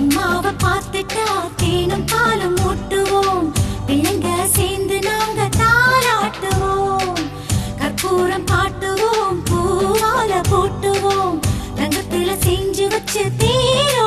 அம்மாவை பார்த்துட்டா தேனும் பாலும் ஊட்டுவோம் பிள்ளைங்க சேர்ந்து நாங்க தாராட்டுவோம். கற்பூரம் பாட்டுவோம் பூவால போட்டுவோம். தங்கத்துல செஞ்சு வச்சு தீரோ